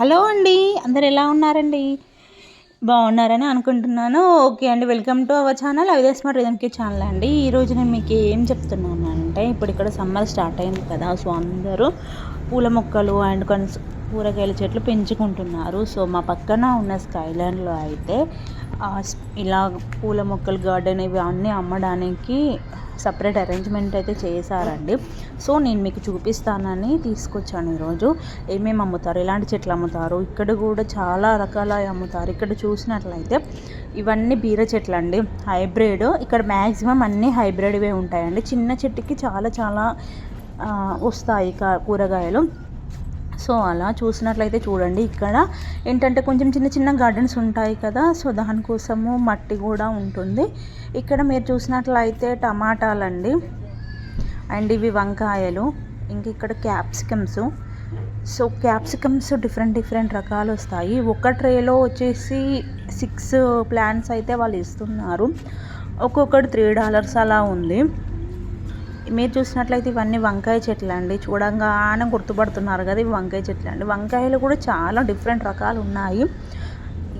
Hello అండి అందరు ఎలా ఉన్నారండి? బాగున్నారని అనుకుంటున్నాను. ఓకే అండి వెల్కమ్ టు అవర్ ఛానల్ అవిదే స్మార్ట్ రిధమ్కి ఛానల్ అండి. ఈరోజు నేను మీకు ఏం చెప్తున్నాను అంటే ఇప్పుడు ఇక్కడ సమ్మర్ స్టార్ట్ అయింది కదా సో అందరూ పూల మొక్కలు అండ్ కొన్ని కూరగాయల చెట్లు పెంచుకుంటున్నారు. సో మా పక్కన ఉన్న స్కైలాండ్లో అయితే ఇలా పూల మొక్కలు గార్డెన్ ఇవి అన్నీ అమ్మడానికి సపరేట్ అరేంజ్మెంట్ అయితే చేశారండి. సో నేను మీకు చూపిస్తానని తీసుకొచ్చాను ఈరోజు. ఏమేమి అమ్ముతారు? ఎలాంటి చెట్లు అమ్ముతారు? ఇక్కడ కూడా చాలా రకాల అమ్ముతారు. ఇక్కడ చూసినట్లయితే ఇవన్నీ బీర చెట్లు అండి హైబ్రిడ్. ఇక్కడ మ్యాక్సిమం అన్నీ హైబ్రిడ్వే ఉంటాయండి. చిన్న చెట్టుకి చాలా చాలా వస్తాయి కా- కూరగాయలు. సో అలా చూసినట్లయితే చూడండి ఇక్కడ ఏంటంటే కొంచెం చిన్న చిన్న గార్డెన్స్ ఉంటాయి కదా సో దానికోసము మట్టి కూడా ఉంటుంది. ఇక్కడ మీరు చూసినట్లయితే టమాటాలండి అండ్ ఇవి వంకాయలు ఇంక ఇక్కడ capsicums so capsicums different different రకాలు వస్తాయి. ఒక ట్రేలో వచ్చేసి సిక్స్ ప్లాంట్స్ అయితే వాళ్ళు ఇస్తున్నారు. ఒక్కొక్కటి త్రీ డాలర్స్ అలా ఉంది. మీరు చూసినట్లయితే ఇవన్నీ వంకాయ చెట్లు అండి. చూడంగానే గుర్తుపడుతున్నారు కదా ఇవి వంకాయ చెట్లు అండి. వంకాయలు కూడా చాలా డిఫరెంట్ రకాలు ఉన్నాయి.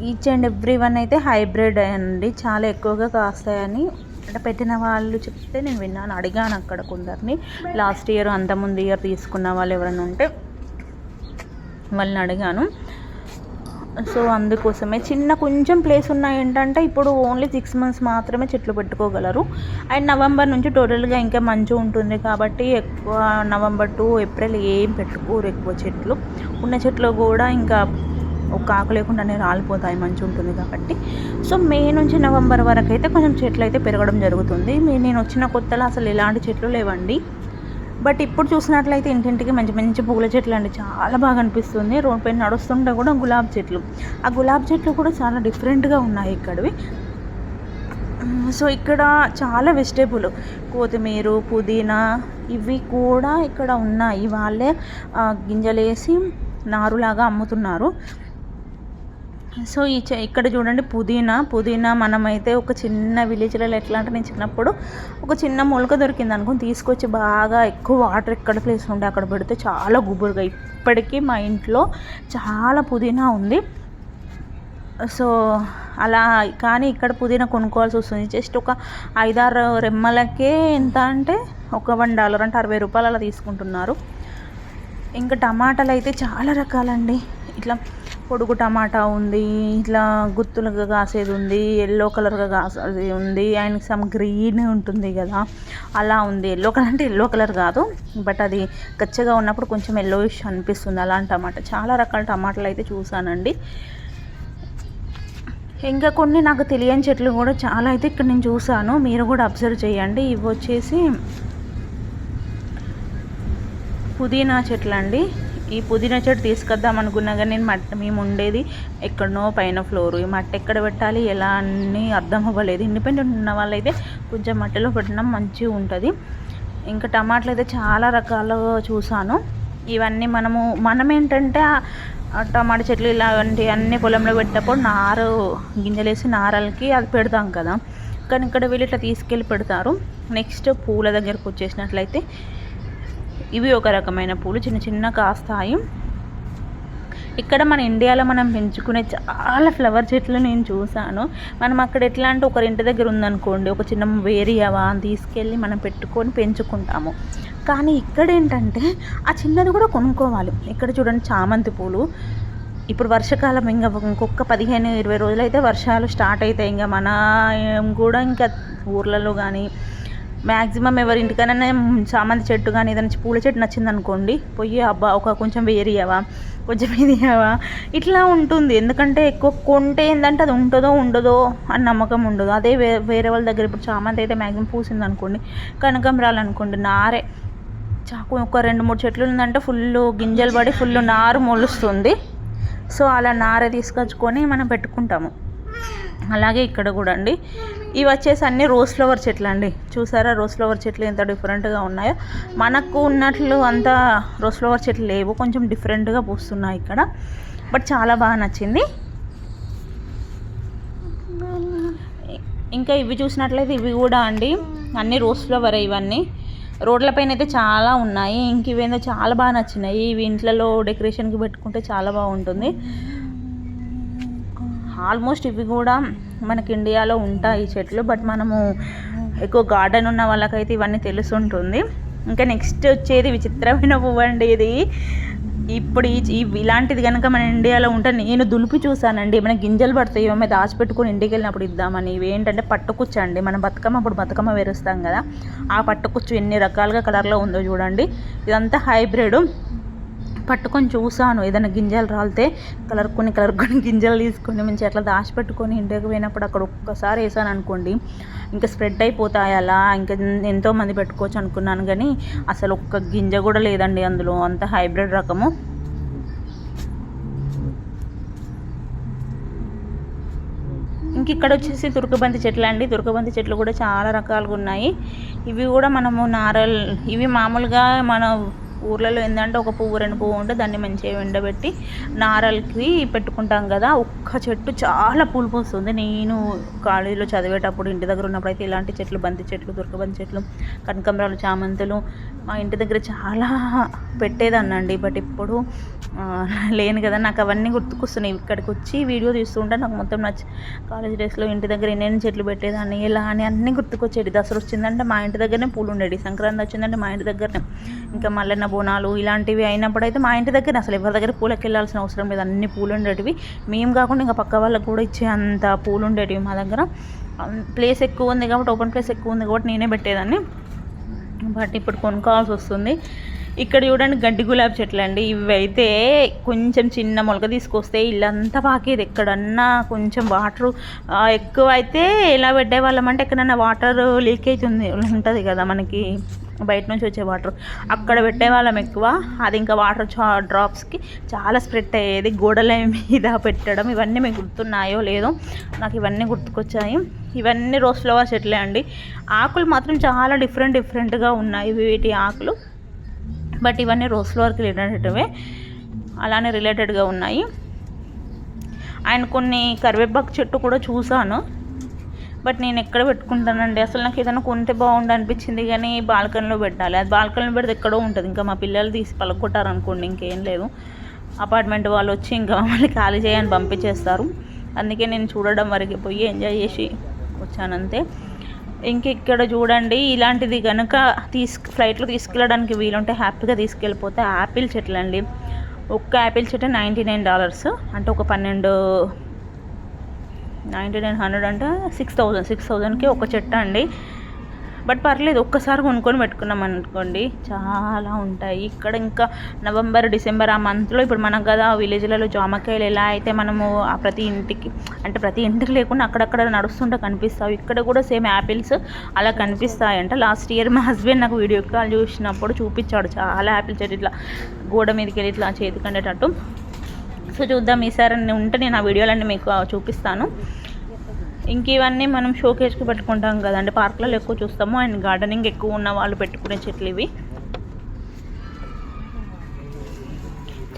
ఈచ్ అండ్ ఎవ్రీ వన్ అయితే హైబ్రిడ్ అండి. చాలా ఎక్కువగా కాస్తాయని అంటే పెట్టిన వాళ్ళు చెప్తే నేను విన్నాను అడిగాను అక్కడ కొందరిని. లాస్ట్ ఇయర్ అంతకుముందు ఇయర్ తీసుకున్న వాళ్ళు ఎవరైనా ఉంటే వాళ్ళని అడిగాను. సో అందుకోసమే చిన్న కొంచెం ప్లేస్ ఉన్న ఏంటంటే ఇప్పుడు ఓన్లీ సిక్స్ మంత్స్ మాత్రమే చెట్లు పెట్టుకోగలరు. అండ్ నవంబర్ నుంచి టోటల్గా ఇంకా మంచు ఉంటుంది కాబట్టి ఎక్కువ నవంబర్ టు ఏప్రిల్ ఏం పెట్టుకోరు ఎక్కువ చెట్లు. ఉన్న చెట్లు కూడా ఇంకా ఒక ఆకు లేకుండానే రాలిపోతాయి మంచి ఉంటుంది కాబట్టి. సో మే నుంచి నవంబర్ వరకు అయితే కొంచెం చెట్లు అయితే పెరగడం జరుగుతుంది. మీ- నేను వచ్చిన కొత్తలో అసలు ఎలాంటి చెట్లు లేవండి. బట్ ఇప్పుడు చూసినట్లయితే ఇంటింటికి మంచి మంచి పూల చెట్లు అండి. చాలా బాగా అనిపిస్తుంది. రోడ్ పైన నడుస్తుంటే కూడా గులాబ్ చెట్లు. ఆ గులాబీ చెట్లు కూడా చాలా డిఫరెంట్గా ఉన్నాయి ఇక్కడవి. సో ఇక్కడ చాలా వెజిటేబుల్ కొత్తిమీర పుదీనా ఇవి కూడా ఇక్కడ ఉన్నాయి. వాళ్ళే గింజలేసి నారులాగా అమ్ముతున్నారు. సో ఈ ఇక్కడ చూడండి పుదీనా. పుదీనా మనమైతే ఒక చిన్న విలేజ్లలో ఎట్లా అంటే నేను చిన్నప్పుడు ఒక చిన్న మొలక దొరికింది అనుకుని తీసుకొచ్చి బాగా ఎక్కువ వాటర్ ఎక్కడ ప్లేస్ ఉండే అక్కడ పెడితే చాలా గుబురుగా. ఇప్పటికీ మా ఇంట్లో చాలా పుదీనా ఉంది. సో అలా కానీ ఇక్కడ పుదీనా కొనుక్కోవాల్సి వస్తుంది. జస్ట్ ఒక ఐదారు రెమ్మలకే ఎంత అంటే ఒక వన్ డాలర్ అంటే అరవై రూపాయలు అలా తీసుకుంటున్నారు. ఇంకా టమాటాలు అయితే చాలా రకాలండి. ఇట్లా పొడుగు టమాటా ఉంది ఇట్లా గుత్తులుగా కాసేది ఉంది ఎల్లో కలర్గా కాసేది ఉంది అండ్ సమ్ గ్రీన్ ఉంటుంది కదా అలా ఉంది. ఎల్లో కలర్ అంటే ఎల్లో కలర్ కాదు బట్ అది గచ్చగా ఉన్నప్పుడు కొంచెం ఎల్లోయిష్ అనిపిస్తుంది. అలాంటి టమాటా చాలా రకాల టమాటాలు అయితే చూసానండి. ఇంకా కొన్ని నాకు తెలియని చెట్లు కూడా చాలా అయితే ఇక్కడ నేను చూసాను. మీరు కూడా అబ్జర్వ్ చేయండి. ఇవి వచ్చేసి పుదీనా చెట్లు అండి ఈ పుదీనా చెట్టు తీసుకొద్దాం అనుకున్నా కానీ నేను మట్టి మేము ఉండేది ఎక్కడనో పైన ఫ్లోర్. ఈ మట్టి ఎక్కడ పెట్టాలి ఎలా అని అర్థం అవ్వలేదు. ఇండిపెండెంట్ ఉన్న వాళ్ళైతే కొంచెం మట్టిలో పెట్టడం మంచిగా ఉంటుంది. ఇంకా టమాటాలు అయితే చాలా రకాలు చూసాను. ఇవన్నీ మనము మనం ఏంటంటే టమాటా చెట్లు ఇలాంటి అన్ని పొలంలో పెట్టినప్పుడు నారు గింజలేసి నారలకి అది పెడతాం కదా. కానీ ఇక్కడ వీళ్ళు ఇట్లా తీసుకెళ్ళి పెడతారు. నెక్స్ట్ పూల దగ్గరకు వచ్చేసినట్లయితే ఇవి ఒక రకమైన పూలు చిన్న చిన్న కాస్తాయి. ఇక్కడ మన ఇండియాలో మనం పెంచుకునే చాలా ఫ్లవర్ చెట్లు నేను చూశాను. మనం అక్కడ ఎట్లా అంటే ఒకరి ఇంటి దగ్గర ఉందనుకోండి ఒక చిన్న వేరియవా అని తీసుకెళ్ళి మనం పెట్టుకొని పెంచుకుంటాము. కానీ ఇక్కడ ఏంటంటే ఆ చిన్నది కూడా కొనుక్కోవాలి. ఇక్కడ చూడండి చామంతి పూలు. ఇప్పుడు వర్షకాలం ఇంకా ఇంకొక పదిహేను ఇరవై రోజులు అయితే వర్షాలు స్టార్ట్ అవుతాయి. ఇంకా మన కూడా ఇంకా ఊర్లలో కానీ మ్యాక్సిమం ఎవరి ఇంటికైనా చామంతి చెట్టు కానీ ఏదైనా పూల చెట్టు నచ్చింది అనుకోండి పోయి అబ్బా ఒక కొంచెం వేరియవా కొంచెం ఇది ఇట్లా ఉంటుంది. ఎందుకంటే ఎక్కువ కొంటే ఏంటంటే అది ఉంటుందో ఉండదో అని నమ్మకం ఉండదు. అదే వే వేరే వాళ్ళ దగ్గర ఇప్పుడు చామంతి అయితే మ్యాక్సిమం పూసింది అనుకోండి కనకాంబరాలు అనుకోండి నారే. చాకు ఒక రెండు మూడు చెట్లు ఉందంటే ఫుల్ గింజలు పడి ఫుల్ నారు మొలుస్తుంది. సో అలా నార తీసుకొచ్చుకొని మనం పెట్టుకుంటాము. అలాగే ఇక్కడ కూడా అండి ఇవి వచ్చేసి అన్ని రోజ్ ఫ్లవర్ చెట్లు అండి చూసారా రోజ్ ఫ్లవర్ చెట్లు ఎంత డిఫరెంట్గా ఉన్నాయో. మనకు ఉన్నట్లు అంత రోజ్ ఫ్లవర్ చెట్లు లేవు. కొంచెం డిఫరెంట్గా పూస్తున్నాయి ఇక్కడ. బట్ చాలా బాగా నచ్చింది. ఇంకా ఇవి చూసినట్లయితే ఇవి కూడా అండి. అన్ని రోజ్ ఫ్లవర్ ఇవన్నీ. రోడ్లపైన అయితే చాలా ఉన్నాయి. ఇంక ఇవేందో చాలా బాగా నచ్చినాయి. ఇవి ఇంట్లలో డెకరేషన్కి పెట్టుకుంటే చాలా బాగుంటుంది. ఆల్మోస్ట్ ఇవి కూడా మనకి ఇండియాలో ఉంటాయి చెట్లు బట్ మనము ఎక్కువ గార్డెన్ ఉన్న వాళ్ళకైతే ఇవన్నీ తెలుసుంటుంది. ఇంకా నెక్స్ట్ వచ్చేది విచిత్రమైన పువ్వు అండి ఇది. ఇప్పుడు ఈ ఇలాంటిది కనుక మన ఇండియాలో ఉంటే నేను దులిపి చూసానండి ఏమైనా గింజలు పడతాయి ఏమైనా దాచిపెట్టుకుని ఇంటికి వెళ్ళినప్పుడు ఇద్దామని. ఇవి ఏంటంటే పట్టుకుచ్చు అండి. మనం బతుకమ్మ అప్పుడు బతుకమ్మ వేరుస్తాం కదా. ఆ పట్టుకుచ్చు ఎన్ని రకాలుగా కలర్లో ఉందో చూడండి. ఇదంతా హైబ్రిడ్. పట్టుకొని చూసాను ఏదైనా గింజలు రాలితే కలర్ కొన్ని కలర్ కొన్ని గింజలు తీసుకొని మంచి అట్లా దాచి పెట్టుకొని ఇంటికి పోయినప్పుడు అక్కడ ఒక్కసారి వేసాను అనుకోండి. ఇంకా స్ప్రెడ్ అయిపోతాయి అలా. ఇంకా ఎంతోమంది పెట్టుకోవచ్చు అనుకున్నాను కానీ అసలు ఒక్క గింజ కూడా లేదండి అందులో. అంత హైబ్రిడ్ రకము. ఇంక ఇక్కడ వచ్చేసి తురకబంతి చెట్లు అండి. తురకబంతి చెట్లు కూడా చాలా రకాలుగా ఉన్నాయి. ఇవి కూడా మనము నారల్ ఇవి మామూలుగా మన ఊర్లలో ఏంటంటే ఒక పువ్వు రెండు పువ్వు ఉంటే దాన్ని మంచిగా ఎండబెట్టి నారలకి పెట్టుకుంటాం కదా ఒక్క చెట్టు చాలా పూలు పూస్తుంది నేను కాలేజీలో చదివేటప్పుడు ఇంటి దగ్గర ఉన్నప్పుడు అయితే ఇలాంటి చెట్లు బంతి చెట్లు దుర్గబంతి చెట్లు కనకంబరాలు చామంతులు మా ఇంటి దగ్గర చాలా పెట్టేదాన్నండి బట్ ఇప్పుడు లేను కదా. నాకు అవన్నీ గుర్తుకొస్తున్నాయి. ఇక్కడికి వచ్చి వీడియో తీస్తుంటే నాకు మొత్తం నచ్చి కాలేజ్ డేస్లో ఇంటి దగ్గర ఎన్ని చెట్లు పెట్టేదాన్ని ఇలా అని అన్నీ గుర్తుకొచ్చేది దసరా వచ్చిందంటే మా ఇంటి దగ్గరనే పూలు ఉండేవి సంక్రాంతి వచ్చిందంటే మా ఇంటి దగ్గరనే. ఇంకా మల్లెన్న బోనాలు ఇలాంటివి అయినప్పుడైతే మా ఇంటి దగ్గర అసలు ఎవరి దగ్గర పూలకి వెళ్ళాల్సిన అవసరం లేదు. అన్ని పూలు ఉండేటివి. మేము కాకుండా ఇంకా పక్క వాళ్ళకి కూడా ఇచ్చే అంత పూలు ఉండేటివి మా దగ్గర. ప్లేస్ ఎక్కువ ఉంది కాబట్టి ఓపెన్ ప్లేస్ ఎక్కువ ఉంది కాబట్టి నేనే పెట్టేదాన్ని. బట్ ఇప్పుడు కొనుక్కోవాల్సి వస్తుంది ఇక్కడ చూడండి గడ్డి గులాబీ చెట్లు అండి ఇవి అయితే కొంచెం చిన్న మొలక తీసుకొస్తే ఇల్లంతా పాకేది. ఎక్కడన్నా కొంచెం వాటర్ ఎక్కువ అయితే ఎలా పెట్టేవాళ్ళం అంటే ఎక్కడన్నా వాటర్ లీకేజ్ ఉంది ఉంటుంది కదా మనకి. బయట నుంచి వచ్చే వాటర్. అక్కడ పెట్టేవాళ్ళం ఎక్కువ. అది ఇంకా వాటర్ డ్రాప్స్కి చాలా స్ప్రెడ్ అయ్యేది. గోడల మీద పెట్టడం ఇవన్నీ మీకు గుర్తున్నాయో లేదో నాకు ఇవన్నీ గుర్తుకొచ్చాయి. ఇవన్నీ రోజ్ ఫ్లవర్ చెట్లే అండి. ఆకులు మాత్రం చాలా డిఫరెంట్ డిఫరెంట్గా ఉన్నాయి వీటి ఆకులు. బట్ ఇవన్నీ రోజ్ ఫ్లవర్కి రిలేటెడ్వే అలానే రిలేటెడ్గా ఉన్నాయి. అండ్ కొన్ని కరివేపాకు చెట్టు కూడా చూసాను. బట్ నేను ఎక్కడ పెట్టుకుంటానండి? అసలు నాకు ఏదైనా కొంటే బాగుండు అనిపించింది కానీ బాల్కనీలో పెట్టాలి. అది బాల్కనీలో పెడితే ఎక్కడో ఉంటుంది. ఇంకా మా పిల్లలు తీసి పలగొట్టారు అనుకోండి ఇంకేం లేదు. అపార్ట్మెంట్ వాళ్ళు వచ్చి ఇంకా మమ్మల్ని ఖాళీ చేయని పంపించేస్తారు. అందుకే నేను చూడడం వరకు పోయి ఎంజాయ్ చేసి వచ్చానంతే ఇంక ఇక్కడ చూడండి ఇలాంటిది కనుక తీసుకు ఫ్లైట్లో తీసుకెళ్ళడానికి వీలుంటే హ్యాపీగా తీసుకెళ్ళిపోతే యాపిల్ చెట్లు అండి ఒక్క యాపిల్ చెట్టు నైంటీ నైన్ డాలర్స్. అంటే ఒక పన్నెండు నైంటీ నైన్ హండ్రెడ్ అంటే సిక్స్ థౌజండ్ సిక్స్ థౌజండ్కి ఒక చెట్టు అండి. బట్ పర్లేదు ఒక్కసారి కొనుక్కొని పెట్టుకున్నాం అనుకోండి చాలా ఉంటాయి. ఇక్కడ ఇంకా నవంబర్ డిసెంబర్ ఆ మంత్లో ఇప్పుడు మనకు కదా విలేజ్లలో జామకాయలు ఎలా అయితే మనము ఆ ప్రతి ఇంటికి అంటే ప్రతి ఇంటికి లేకుండా అక్కడక్కడ నడుస్తుంటే కనిపిస్తాయి ఇక్కడ కూడా సేమ్ యాపిల్స్ అలా కనిపిస్తాయంట. లాస్ట్ ఇయర్ మా హస్బెండ్ నాకు వీడియో కాల్ చూసినప్పుడు చూపించాడు. చాలా యాపిల్ చెట్టు ఇట్లా గోడ మీదకి వెళ్ళి ఇట్లా చేతికి అండేటట్టు సో చూద్దాం ఈసారి ఉంటే నేను ఆ వీడియోలన్నీ మీకు చూపిస్తాను. ఇంక ఇవన్నీ మనం షోకేజ్కి పెట్టుకుంటాం కదండి పార్క్లలో ఎక్కువ చూస్తాము. అండ్ గార్డెనింగ్ ఎక్కువ ఉన్న వాళ్ళు పెట్టుకునే చెట్లు ఇవి.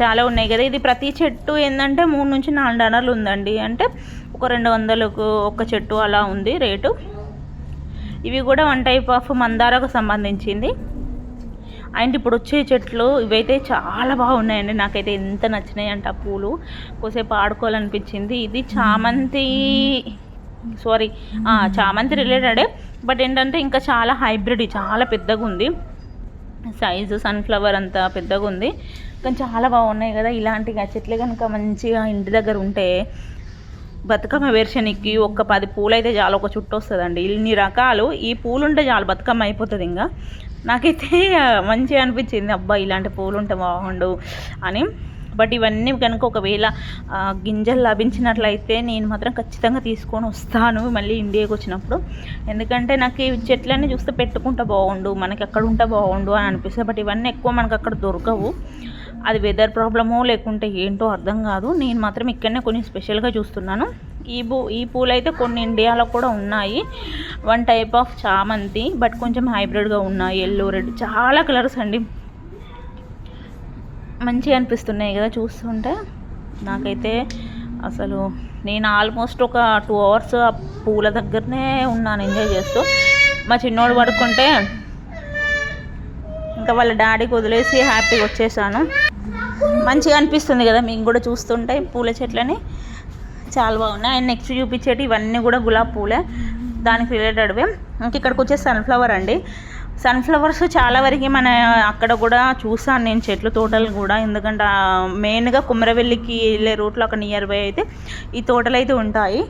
చాలా ఉన్నాయి కదా. ఇది ప్రతి చెట్టు ఏంటంటే మూడు నుంచి నాలుగు డాలర్లు ఉందండి. అంటే ఒక రెండు వందలకు ఒక చెట్టు అలా ఉంది రేటు. ఇవి కూడా వన్ టైప్ ఆఫ్ మందారకు సంబంధించింది. అండ్ ఇప్పుడు వచ్చే చెట్లు ఇవైతే చాలా బాగున్నాయండి. నాకైతే ఎంత నచ్చినాయి అంటే ఆ పూలు. కోసేపు ఆడుకోవాలనిపించింది. ఇది చామంతి సారీ చామంతి రిలేటెడే బట్ ఏంటంటే ఇంకా చాలా హైబ్రిడ్ చాలా పెద్దగా ఉంది సైజు సన్ఫ్లవర్ అంత పెద్దగా ఉంది కానీ చాలా బాగున్నాయి కదా ఇలాంటి చెట్లు కనుక మంచిగా ఇంటి దగ్గర ఉంటే బతుకమ్మ వేర్షనికి ఒక పది పూలు అయితే చాలా ఒక చుట్టూ వస్తుందండి. ఇన్ని రకాలు ఈ పూలు ఉంటే చాలు బతుకమ్మ అయిపోతుంది ఇంకా. నాకైతే మంచిగా అనిపించింది అబ్బా ఇలాంటి పూలు ఉంటే బాగుండు అని. బట్ ఇవన్నీ కనుక ఒకవేళ గింజలు లభించినట్లయితే నేను మాత్రం ఖచ్చితంగా తీసుకొని వస్తాను మళ్ళీ ఇండియాకి వచ్చినప్పుడు. ఎందుకంటే నాకు ఈ చెట్లన్నీ చూస్తే పెట్టుకుంటే బాగుండు మనకి ఎక్కడ ఉంటే బాగుండు అని అనిపిస్తుంది. బట్ ఇవన్నీ ఎక్కువ మనకు అక్కడ దొరకవు. అది వెదర్ ప్రాబ్లమో లేకుంటే ఏంటో అర్థం కాదు. నేను మాత్రం ఇక్కడనే కొన్ని స్పెషల్గా చూస్తున్నాను. ఈ పూ ఈ పూలు అయితే కొన్ని ఇండియాలో కూడా ఉన్నాయి. వన్ టైప్ ఆఫ్ చామంతి బట్ కొంచెం హైబ్రిడ్గా ఉన్నాయి. ఎల్లో రెడ్ చాలా కలర్స్ అండి. మంచిగా అనిపిస్తున్నాయి కదా చూస్తుంటే. నాకైతే అసలు నేను ఆల్మోస్ట్ ఒక టూ అవర్స్ ఆ పూల దగ్గరనే ఉన్నాను ఎంజాయ్ చేస్తూ. మా చిన్నోడు పడుకుంటే ఇంకా వాళ్ళ డాడీకి వదిలేసి హ్యాపీగా వచ్చేసాను. మంచిగా అనిపిస్తుంది కదా మీకు కూడా చూస్తుంటే పూల చెట్లని. చాలా బాగున్నాయి. అండ్ నెక్స్ట్ చూపించేటి ఇవన్నీ కూడా గులాబీ పూలే. దానికి రిలేటెడ్వే ఇంక ఇక్కడికి వచ్చే సన్ఫ్లవర్ అండి. సన్ఫ్లవర్స్ చాలా వరకు మన అక్కడ కూడా చూసాను నేను చెట్లు తోటలు కూడా. ఎందుకంటే మెయిన్గా కుమ్మరవెల్లికి వెళ్ళే రూట్లో అక్కడ నియర్ బై అయితే ఈ తోటలు అయితే ఉంటాయి.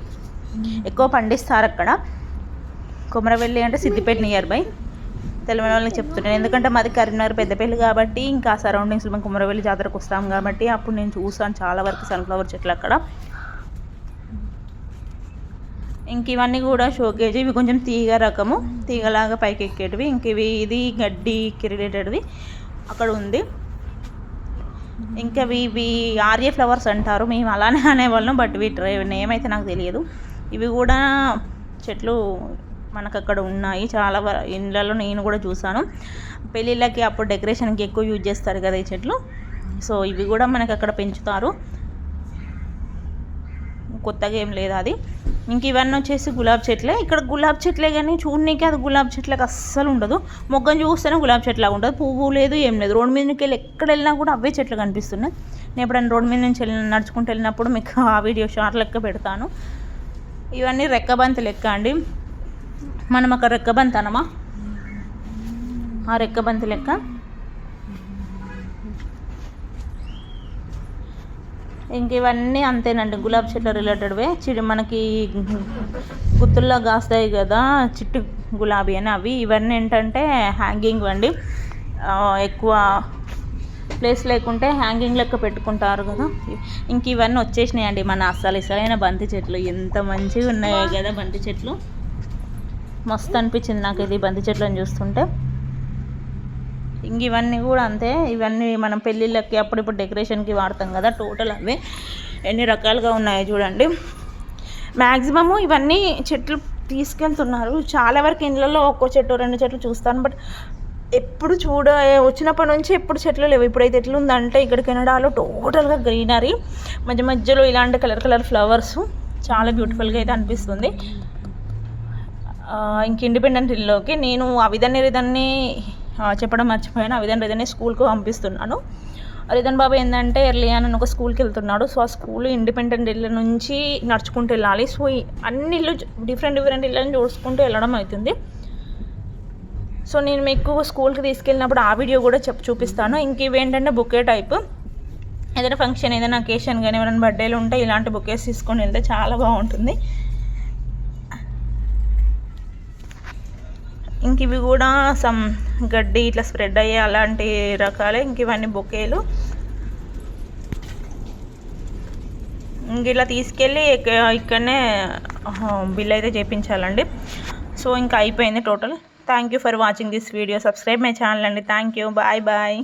ఎక్కువ పండిస్తారు అక్కడ. కుమరవెల్లి అంటే సిద్దిపేట నియర్ బై తెలియని వాళ్ళకి చెప్తున్నాను. ఎందుకంటే మాది కరీంనగర్ పెద్దపల్లి కాబట్టి ఇంకా సరౌండింగ్స్లో మేము కుమరవెల్లి జాతరకు వస్తాం కాబట్టి అప్పుడు నేను చూసాను చాలా వరకు సన్ఫ్లవర్ చెట్లు అక్కడ. ఇంక ఇవన్నీ కూడా షోకేజ్. ఇవి కొంచెం తీగ రకము. తీగలాగా పైకి ఎక్కేటివి ఇంక ఇవి ఇది గడ్డికి రిలేటెడ్వి అక్కడ ఉంది. ఇంకా ఇవి ఆర్య ఫ్లవర్స్ అంటారు. మేము అలానే అనేవాళ్ళం. బట్ వీటి నేమ్ అయితే నాకు తెలియదు. ఇవి కూడా చెట్లు మనకు అక్కడ ఉన్నాయి. చాలా ఇండ్లలో నేను కూడా చూసాను పెళ్ళిళ్ళకి అప్పుడు డెకరేషన్కి ఎక్కువ యూజ్ చేస్తారు కదా ఈ చెట్లు. సో ఇవి కూడా మనకు అక్కడ పెంచుతారు. కొత్తగా ఏం లేదు అది. ఇంక ఇవన్నీ వచ్చేసి గులాబ్ చెట్లే. ఇక్కడ గులాబ్ చెట్లే కానీ చూడడానికి అది గులాబ్ చెట్లకు అస్సలు ఉండదు. మొగ్గను చూస్తేనే గులాబ్ చెట్లాగా ఉండదు పువ్వు లేదు ఏం లేదు. రోడ్డు మీద వెళ్ళి ఎక్కడ వెళ్ళినా కూడా అవే చెట్లు కనిపిస్తున్నాయి. నేను ఎప్పుడైనా రోడ్డు మీద నుంచి వెళ్ళి నడుచుకుంటూ వెళ్ళినప్పుడు మీకు ఆ వీడియో షార్ట్ లెక్క పెడతాను. ఇవన్నీ రెక్కబంతి లెక్క అండి. మనం అక్కడ రెక్కబంతి అనమా ఆ రెక్కబంతి లెక్క. ఇంక ఇవన్నీ అంతేనండి. గులాబీ చెట్ల రిలేటెడ్వే చిడి మనకి గుత్తుల్లో కాస్తాయి కదా చిట్టు గులాబీ అని అవి. ఇవన్నీ ఏంటంటే హ్యాంగింగ్ అండి. ఎక్కువ ప్లేస్ లేకుంటే హ్యాంగింగ్ లెక్క పెట్టుకుంటారు కదా. ఇంక ఇవన్నీ వచ్చేసినాయండి మన అస్సలు ఇసలైన బంతి చెట్లు. ఎంత మంచిగా ఉన్నాయో కదా బంతి చెట్లు. మస్తు అనిపించింది నాకు ఇది బంతి చెట్లను చూస్తుంటే. ఇంక ఇవన్నీ కూడా అంతే. ఇవన్నీ మనం పెళ్ళిళ్ళకి అప్పుడిప్పుడు డెకరేషన్కి వాడతాం కదా టోటల్ అవే. ఎన్ని రకాలుగా ఉన్నాయో చూడండి. మ్యాక్సిమము ఇవన్నీ చెట్లు తీసుకెళ్తున్నారు. చాలా వరకు ఇళ్ళల్లో ఒక్కో చెట్టు రెండు చెట్లు చూస్తాను. బట్ ఎప్పుడు చూడ వచ్చినప్పటి నుంచి ఎప్పుడు చెట్లు లేవు. ఇప్పుడైతే ఎట్లుందంటే ఇక్కడ కెనడాలో టోటల్గా గ్రీనరీ మధ్య మధ్యలో ఇలాంటి కలర్ కలర్ ఫ్లవర్స్. చాలా బ్యూటిఫుల్గా అయితే అనిపిస్తుంది. ఇంక ఇండిపెండెంట్ ఇల్లోకి నేను ఆ విధంగా విధాన్ని చెప్పడం మర్చిపోయాను. ఆ విధంగా రిధన్ని స్కూల్కి పంపిస్తున్నాను. రిధన్ బాబు ఏంటంటే ఎర్లీ అని ఒక స్కూల్కి వెళ్తున్నాడు. సో ఆ స్కూల్ ఇండిపెండెంట్ ఇళ్ళ నుంచి నడుచుకుంటూ వెళ్ళాలి. సో అన్ని ఇల్లు డిఫరెంట్ డిఫరెంట్ ఇళ్ళని చూసుకుంటూ వెళ్ళడం అవుతుంది. సో నేను మీకు స్కూల్కి తీసుకెళ్ళినప్పుడు ఆ వీడియో కూడా చెప్ చూపిస్తాను. ఇంక ఇవేంటంటే బుకే టైప్. ఏదైనా ఫంక్షన్ ఏదైనా అకేషన్ కానీ ఎవరైనా బర్త్డేలు ఉంటే ఇలాంటి బుకేస్ తీసుకొని వెళ్తే చాలా బాగుంటుంది. ఇంక ఇవి కూడా సమ్ గడ్డి ఇట్లా స్ప్రెడ్ అయ్యే అలాంటి రకాలే. ఇంక ఇవన్నీ బొకేలు. ఇంక ఇలా తీసుకెళ్ళి ఇక్కడనే బిల్ అయితే చేయించాలండి సో ఇంకా అయిపోయింది total. Thank you for watching this video subscribe my channel అండి. Thank you bye bye